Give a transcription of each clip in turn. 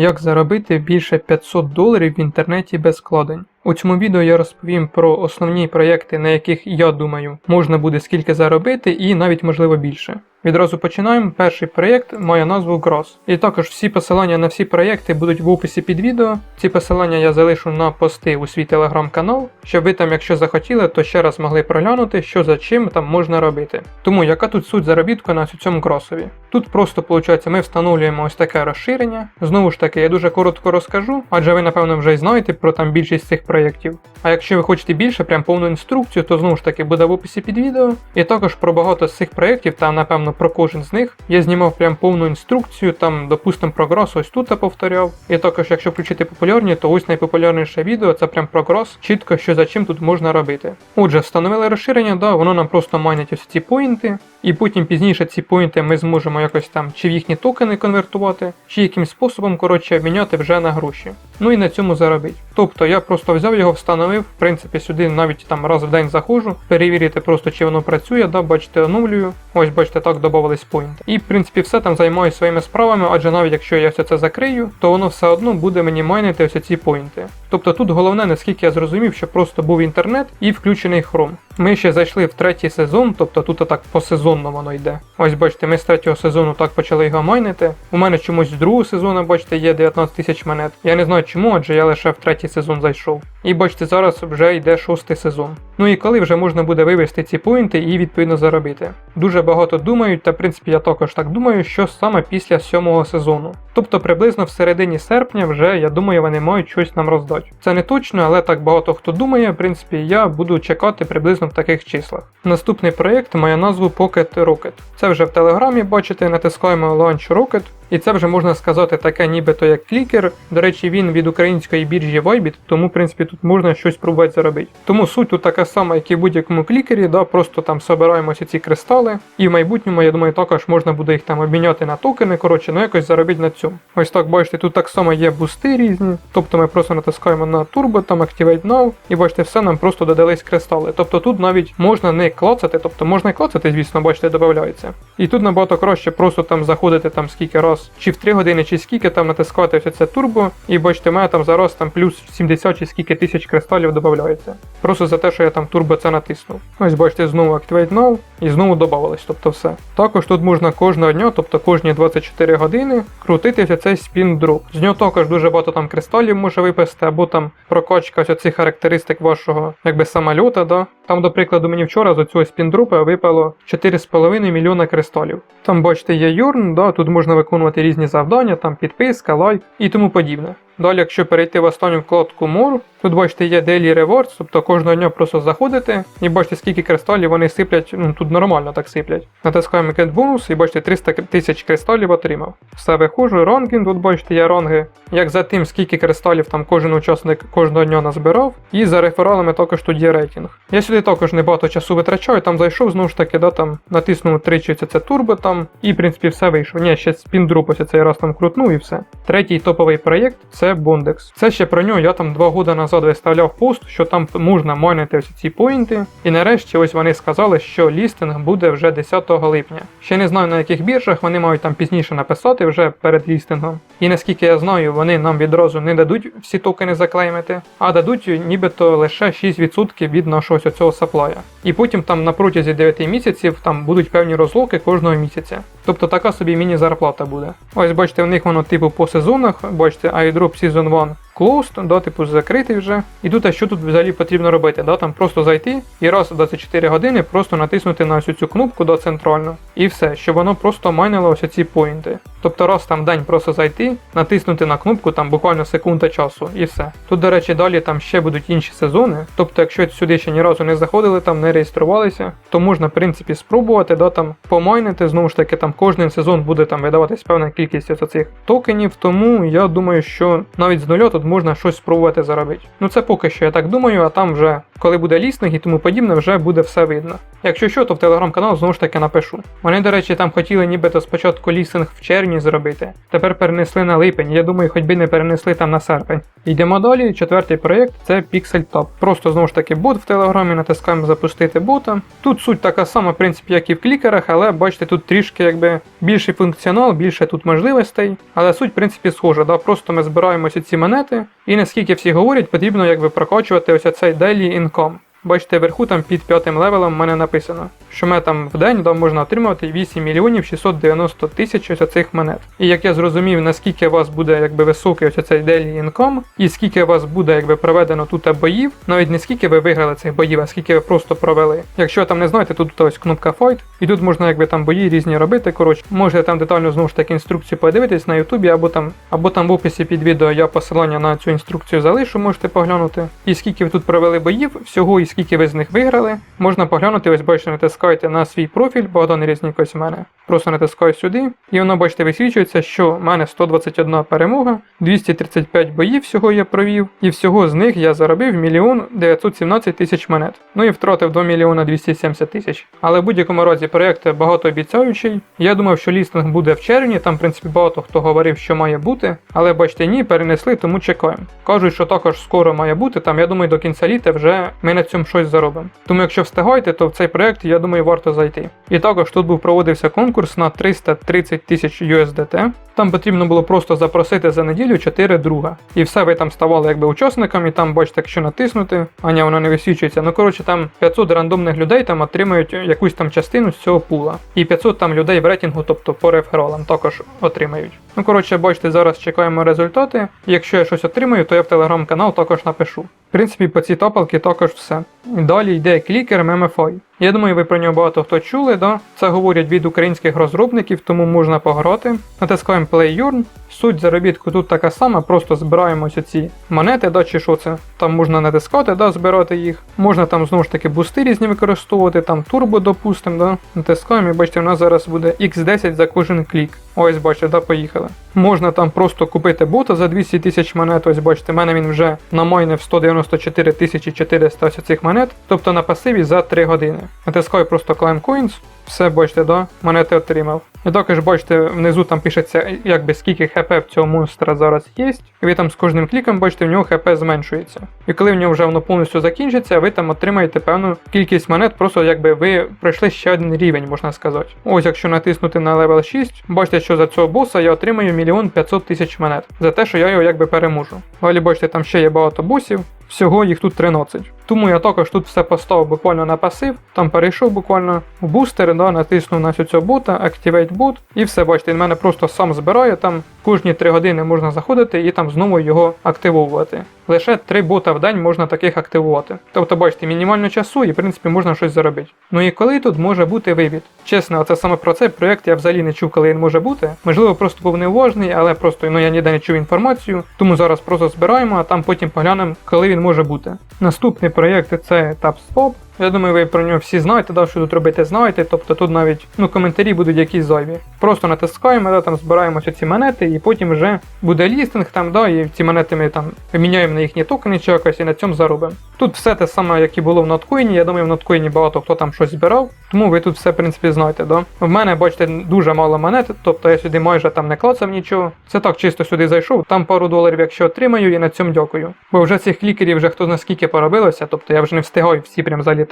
Як заробити більше 500 доларів в інтернеті без вкладень. У цьому відео я розповім про основні проєкти, на яких я думаю, можна буде скільки заробити і навіть можливо більше. Відразу починаємо. Перший проєкт має назву Gross. І також всі посилання на всі проєкти будуть в описі під відео. Ці посилання я залишу на пости у свій телеграм-канал, щоб ви там, якщо захотіли, то ще раз могли проглянути, що за чим там можна робити. Тому яка тут суть заробітку на цьому кросові? Тут просто виходить, ми встановлюємо ось таке розширення. Знову ж таки, я дуже коротко розкажу, адже ви, напевно, вже й знаєте про там більшість цих проєктів. А якщо ви хочете більше, прям повну інструкцію, то знову ж таки буде в описі під відео. І також про багато з цих проєктів, та напевно про кожен з них, я знімав прям повну інструкцію, там, допустимо, про Грос ось тут я повторяв. І також, якщо включити популярні, то ось найпопулярніше відео це прям про Грос, чітко що за чим тут можна робити. Отже, встановили розширення, да, воно нам просто майнить ось ці поінти, і потім пізніше ці поінти ми зможемо якось там чи в їхні токени конвертувати, чи якимсь способом, коротше, обміняти вже на гроші. Ну і на цьому заробити. Тобто я просто взяв його, встановив, в принципі, сюди навіть там раз в день заходжу, перевірити просто, чи воно працює, да, бачите, оновлюю. Ось бачите, так додавались поінти. І в принципі все там займаюся своїми справами, адже навіть якщо я все це закрию, то воно все одно буде мені майнити ось ці поінти. Тобто тут головне, наскільки я зрозумів, що просто був інтернет і включений Chrome. Ми ще зайшли в третій сезон, тобто тут так посезонно воно йде. Ось бачите, ми з третього сезону так почали його майнити. У мене чомусь з другого сезону, бачите, є 19 тисяч монет. Я не знаю чому, адже я лише в третій сезон зайшов. І бачите, зараз вже йде шостий сезон. Ну і коли вже можна буде вивести ці поінти і відповідно заробити. Дуже багато думають, та в принципі я також так думаю, що саме після сьомого сезону. Тобто приблизно в середині серпня вже, я думаю, вони мають щось нам роздати. Це не точно, але так багато хто думає, в принципі, я буду чекати приблизно в таких числах. Наступний проєкт має назву Pocket Rocket. Це вже в телеграмі, бачите, натискаємо Launch Rocket. І це вже можна сказати таке нібито як клікер. До речі, він від української біржі Vybit, тому в принципі тут можна щось пробувати заробити. Тому суть тут така сама, як і в будь-якому клікері, да, просто там собираємося ці кристали, і в майбутньому, я думаю, також можна буде їх там обміняти на токени, коротше, ну якось заробити на цьому. Ось так бачите, тут так само є бусти різні. Тобто ми просто натискаємо на Turbo, там Activate Now, і бачите, все нам просто додались кристали. Тобто тут навіть можна не клацати, тобто можна і клацати, звісно, бачите, додається. І тут набагато краще просто там заходити там скільки раз чи в 3 години, чи скільки там натискати все це турбо, і бачите, в мене там зараз там плюс 70 чи скільки тисяч кристалів додається. Просто за те, що я там турбо це натиснув. Ось бачите, знову Activate Now і знову додавалось, тобто все. Також тут можна кожного дня, тобто кожні 24 години, крутити все цей спін дроп. З нього також дуже багато там кристалів може випасти, або там прокачка цих характеристик вашого якби самольота, да. Там, до прикладу, мені вчора з цього спіндропа випало 4,5 мільйона кристалів. Там, бачите, є Юрн, да, тут можна виконувати різні завдання, там підписка, лайк і тому подібне. Далі, якщо перейти в останню вкладку More, тут бачите є Daily Rewards, тобто кожного дня просто заходите і бачите, скільки кристалів вони сиплять, ну тут нормально так сиплять. Натискаємо Get Bonus і бачите 300 тисяч кристалів отримав. Все виходжу, ранкінг, тут бачите є ранги. Як за тим, скільки кристалів там кожен учасник кожного дня назбирав, і за рефералами також тут є рейтинг. Я сюди також небагато часу витрачаю, там зайшов, знову ж таки, да, там натиснув тричі це турбо там, і в принципі все вийшло. Ні, ще спіндруп ось цей раз там крутнув і все. Третій топовий проєкт це Bondex. Це ще про нього я там два роки назад виставляв пост, що там можна майнити ось ці поінти. І нарешті ось вони сказали, що лістинг буде вже 10 липня. Ще не знаю на яких біржах, вони мають там пізніше написати вже перед лістингом. І наскільки я знаю, вони нам відразу не дадуть всі токени заклеймити, а дадуть нібито лише 6% від нашого цього саплая. І потім там на протязі 9 місяців там будуть певні розлоки кожного місяця. Тобто така собі міні-зарплата буде. Ось бачите, в них воно типу по сезонах, бачите, iDrop Season 1 closed, да, типу закритий вже. І тут а що тут взагалі потрібно робити? Да, Там просто зайти і раз в 24 години просто натиснути на ось цю кнопку да, центральну. І все, щоб воно просто майнило ось ці поінти. Тобто раз там в день просто зайти, натиснути на кнопку там буквально секунда часу і все. Тут, до речі, далі там ще будуть інші сезони. Тобто, якщо сюди ще ні разу не заходили, там не реєструвалися, то можна в принципі спробувати, да, там помайнити. Знову ж таки, там кожен сезон буде там видаватись певна кількість ось цих токенів. Тому я думаю, що навіть з нуля тут можна щось спробувати заробити. Ну це поки що я так думаю, а там вже коли буде лістинг і тому подібне, вже буде все видно. Якщо що, то в телеграм-канал знову ж таки напишу. Вони, до речі, там хотіли нібито спочатку лістинг в червні зробити, тепер перенесли на липень. Я думаю, хоч би не перенесли там на серпень. Йдемо далі. Четвертий проєкт це Pixel Top. Просто знову ж таки бот в телеграмі, натискаємо запустити бота. Тут суть така сама, в принципі, як і в клікерах, але бачите, тут трішки якби більший функціонал, більше тут можливостей, але суть, в принципі, схожа. Да? Просто ми збираємо ці монети, і наскільки всі говорять, потрібно якби прокачувати ось цей daily income. Бачите, вверху там під п'ятим левелом в мене написано, що мене там в день да, можна отримувати 8 мільйонів 690 тисяч ось цих монет. І як я зрозумів, наскільки у вас буде якби високий ось цей daily income, і скільки у вас буде якби проведено тут боїв, навіть не скільки ви виграли цих боїв, а скільки ви просто провели. Якщо там не знаєте, тут ось кнопка Fight, і тут можна якби там бої різні робити. Коротше, можете там детально знову ж таки інструкцію подивитись на Ютубі, або там, або там в описі під відео я посилання на цю інструкцію залишу, можете поглянути. І скільки ви тут провели боїв, всього і скільки ви з них виграли, можна поглянути, ось бачите, натискайте на свій профіль, Богдан Різник ось у мене. Просто натискаю сюди, і воно, бачите, висвічується, що в мене 121 перемога, 235 боїв всього я провів, і всього з них я заробив 1 917 тисяч монет. Ну і втратив до 1 270 тисяч. Але в будь-якому разі проєкт багатообіцяючий. Я думав, що лістинг буде в червні, там, в принципі, багато хто говорив, що має бути, але бачите, ні, перенесли, тому чекаємо. Кажуть, що також скоро має бути, там, я думаю, до кінця літа вже ми на цьому щось заробимо. Тому якщо встигаєте, то в цей проєкт, я думаю, варто зайти. І також тут був проводився конкурс на 330 тисяч USDT. Там потрібно було просто запросити за неділю 4 друга. І все ви там ставали якби учасниками, і там, бачите, якщо натиснути, аня вона не висвічується. Ну коротше, там 500 рандомних людей там отримають якусь там частину з цього пула. І 500 там людей в рейтингу, тобто по рефералам, також отримають. Ну коротше, бачите, зараз чекаємо результати. Якщо я щось отримаю, то я в телеграм-канал також напишу. Принципі, по цій топалці також все. Далі йде клікер MMFI. Я думаю, ви про нього багато хто чули, да? Це говорять від українських розробників, тому можна пограти. Натискаємо Play Urn. Суть заробітку тут така сама, просто збираємо ось ці монети, да, чи що це. Там можна натискати, да, збирати їх. Можна там знову ж таки бусти різні використовувати, там турбо, допустимо, да. Натискаємо і бачите, у нас зараз буде X10 за кожен клік. Ось бачите, да, поїхали. Можна там просто купити бота за 200 тисяч монет. Ось бачите, в мене він вже намайнив 194 тисячі 400 ось цих монет, тобто на пасиві за 3 години. Натискаю просто Climb Coins, все бачите, да, монети отримав. І також бачите, внизу там пишеться, якби скільки хп в цього монстра зараз є. І ви там з кожним кліком бачите, в нього хп зменшується. І коли в нього вже воно повністю закінчиться, ви там отримаєте певну кількість монет, просто якби ви пройшли ще один рівень, можна сказати. Ось якщо натиснути на левел 6, бачите, що за цього боса я отримаю 1 500 тисяч монет за те, що я його якби переможу. Далі бачите, там ще є багато босів. Всього їх тут 13. Тому я також тут все поставив буквально на пасив, там перейшов буквально в бустер, да, натиснув на цього бота, Activate Bot, і все, бачите, він мене просто сам збирає, там кожні 3 години можна заходити і там знову його активовувати. Лише 3 бота в день можна таких активувати. Тобто, бачите, мінімально часу і в принципі можна щось заробити. Ну і коли тут може бути вивід? Чесно, це саме про цей проект я взагалі не чув, коли він може бути. Можливо, просто був неуважний, але просто ну, я ніде не чув інформацію, тому зараз просто збираємо, а там потім поглянемо, коли він може бути. Наступний проєкт це TapSwap. Я думаю, ви про нього всі знаєте, да, що тут робити знаєте, тобто тут навіть ну, коментарі будуть якісь зайві. Просто натискаємо, да, там збираємо ці монети, і потім вже буде лістинг, там, да, і ці монети ми там міняємо на їхні токени чи якось і на цьому заробимо. Тут все те саме, як і було в ноткоїні. Я думаю, в ноткоїні багато хто там щось збирав, тому ви тут все, в принципі, знаєте. Да? В мене, бачите, дуже мало монет, тобто я сюди майже там не клацав нічого. Це так чисто сюди зайшов, там пару доларів, якщо отримаю, і на цьому дякую. Бо вже цих клікерів вже хто наскільки поробилося, тобто я вже не встигаю всі прям залітати.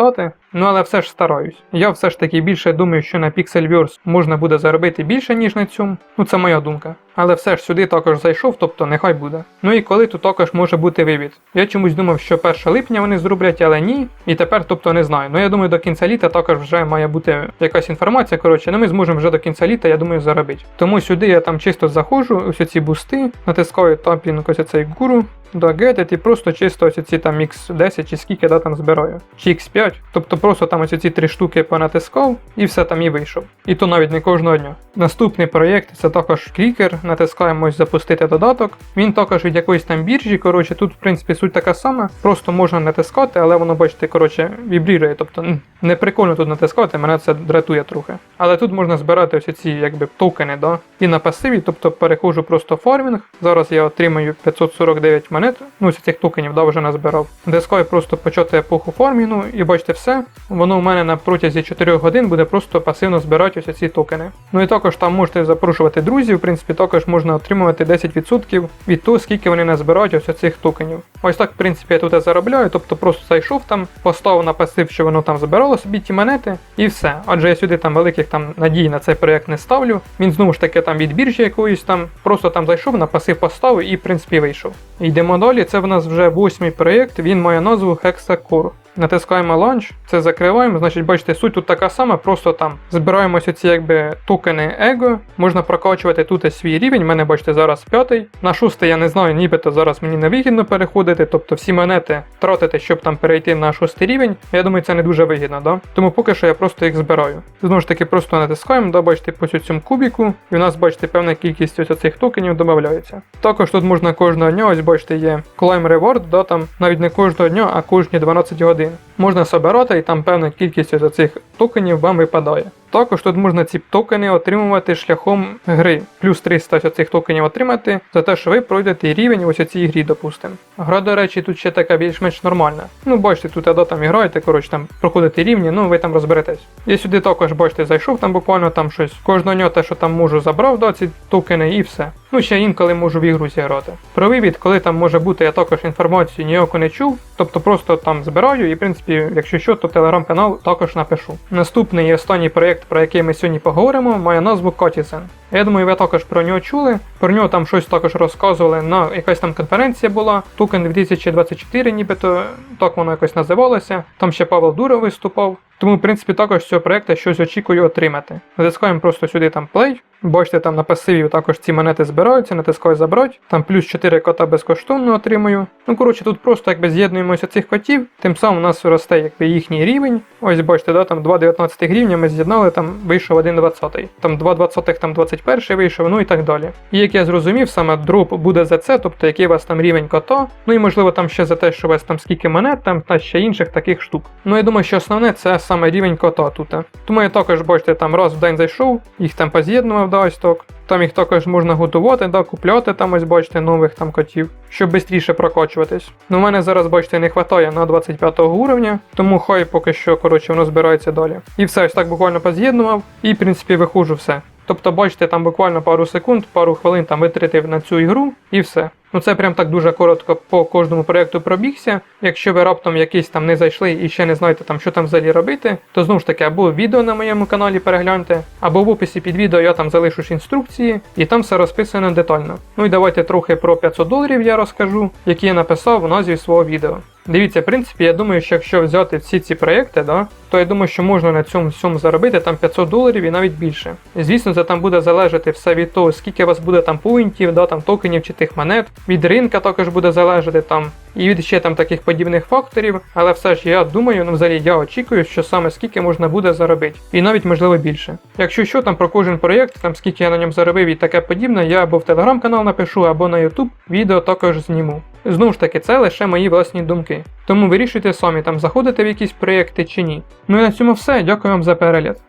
Ну але все ж стараюсь. Я все ж таки більше думаю, що на Pixelverse можна буде заробити більше, ніж на цьому. Ну це моя думка. Але все ж сюди також зайшов, тобто нехай буде. Ну і коли тут також може бути вивід. Я чомусь думав, що 1 липня вони зроблять, але ні. І тепер, тобто, не знаю. Ну я думаю, до кінця літа також вже має бути якась інформація. Коротше, ну ми зможемо вже до кінця літа, я думаю, заробити. Тому сюди я там чисто заходжу, ось ці бусти, натискаю тапінг цей гуру. До Get і просто чисто ось ці там X10 чи скільки да, там збираю. Чи X5. Тобто просто там ось ці три штуки понатискав і все там і вийшов. І то навіть не кожного дня. Наступний проєкт це також клікер. Натискаємо ось запустити додаток. Він також від якоїсь там біржі. Коротше, тут, в принципі, суть така сама. Просто можна натискати, але воно, бачите, коротше, вібрірує. Тобто не прикольно тут натискати, мене це дратує трохи. Але тут можна збирати ось ці якби токени, да? І на пасиві, тобто переходжу просто в фармінг. Зараз я отримаю 549 монет. Ну, ось цих токенів да, вже назбирав. Натискаю просто почати епоху фармінгу і бачите все, воно у мене на протязі 4 годин буде просто пасивно збирати ось ці токени. Ну і також там можете запрошувати друзів, в принципі, також можна отримувати 10% від того, скільки вони назбирають ось цих токенів. Ось так, в принципі, я тут і заробляю, тобто просто зайшов там, поставив на пасив, що воно там збирало собі ті монети, і все. Адже я сюди там великих там надій на цей проект не ставлю. Він знову ж таки там від біржі якоїсь там, просто там зайшов, на пасив поставив і в принципі вийшов. Йдемо далі, це в нас вже восьмий проєкт, він має назву Hexacore. Натискаємо Launch, це закриваємо. Значить, бачите, суть тут така сама, просто там збираємо ось ці якби токени Ego. Можна прокачувати тут свій рівень. У мене, бачите, зараз п'ятий. На шостий я не знаю, нібито зараз мені не вигідно переходити, тобто всі монети тратити, щоб там перейти на шостий рівень. Я думаю, це не дуже вигідно, да? Тому поки що я просто їх збираю. Знову ж таки, просто натискаємо, да, бачите, по цьому кубіку, і у нас, бачите, певна кількість ось цих токенів додається. Також тут можна кожного дня, ось бачите, є Climb Reward, да, там навіть не кожного дня, а кожні 12 годин можна собирати і там певна кількість цих токенів вам випадає. Також тут можна ці токени отримувати шляхом гри. Плюс 300 цих токенів отримати за те, що ви пройдете рівень ось у цій грі, допустимо. Гра, до речі, тут ще така більш-менш нормальна. Ну, бачите, тут ада там граєте, коротше, там проходите рівні, ну ви там розберетесь. Я сюди також, бачите, зайшов там буквально там щось. Кожного дня те, що там можу, забрав, да, ці токени і все. Ну, ще інколи можу в ігру зіграти. Про вивід, коли там може бути, я також інформацію ніяко не чув. Тобто просто там збираю і, в принципі, якщо що, то телеграм-канал також напишу. Наступний і останній проєкт, про який ми сьогодні поговоримо, має назву Котісен. Я думаю, ви також про нього чули. Про нього там щось також розказували на якась там конференція була. Токен 2024, нібито так воно якось називалося. Там ще Павел Дуров виступав. Тому, в принципі, також з цього проєкту щось очікую отримати. Натискаємо просто сюди там play. Бачите, там на пасиві також ці монети збираються, натискаю забрати. Там плюс 4 кота безкоштовно отримую. Ну, коротше, тут просто якби з'єднуємося цих котів, тим самим у нас росте якби їхній рівень. Ось бачите, да, там 2,19 гривня ми з'єднали, там вийшов 1,20. Там 2,20 там 21 вийшов, ну і так далі. І як я зрозумів, саме дроп буде за це, тобто який у вас там рівень кота, ну і можливо там ще за те, що у вас там скільки монет, там та ще інших таких штук. Ну я думаю, що основне це саме рівень кота тут. Тому я також бачите, там раз в день зайшов, їх там поз'єднував, до ось. Там їх також можна готувати, да, купляти там ось бачите нових там котів, щоб швидше прокачуватись. Ну, у мене зараз, бачите, не вистачає на 25 уровня, тому хай поки що, коротше, воно збирається далі. І все, ось так буквально поз'єднував, і в принципі вихожу все. Тобто, бачите, там буквально пару секунд, пару хвилин там витратив на цю ігру і все. Ну це прям так дуже коротко по кожному проєкту пробігся. Якщо ви раптом якийсь там не зайшли і ще не знаєте там, що там взагалі робити, то знову ж таки або відео на моєму каналі перегляньте, або в описі під відео я там залишу ж інструкції, і там все розписано детально. Ну і давайте трохи про 500 доларів я розкажу, які я написав в назві свого відео. Дивіться, в принципі, я думаю, що якщо взяти всі ці проєкти, да, то я думаю, що можна на цьому всьому заробити там 500 доларів і навіть більше. Звісно, це там буде залежати все від того, скільки у вас буде там поінтів, да, там токенів чи тих монет. Від ринка також буде залежати там і від ще там таких подібних факторів, але все ж я думаю, ну взагалі я очікую, що саме скільки можна буде заробити, і навіть можливо більше. Якщо що там про кожен проєкт, там скільки я на ньому заробив і таке подібне, я або в телеграм-канал напишу, або на ютуб відео також зніму. Знову ж таки, це лише мої власні думки. Тому вирішуйте самі там заходите в якісь проєкти чи ні. Ну і на цьому все. Дякую вам за перегляд.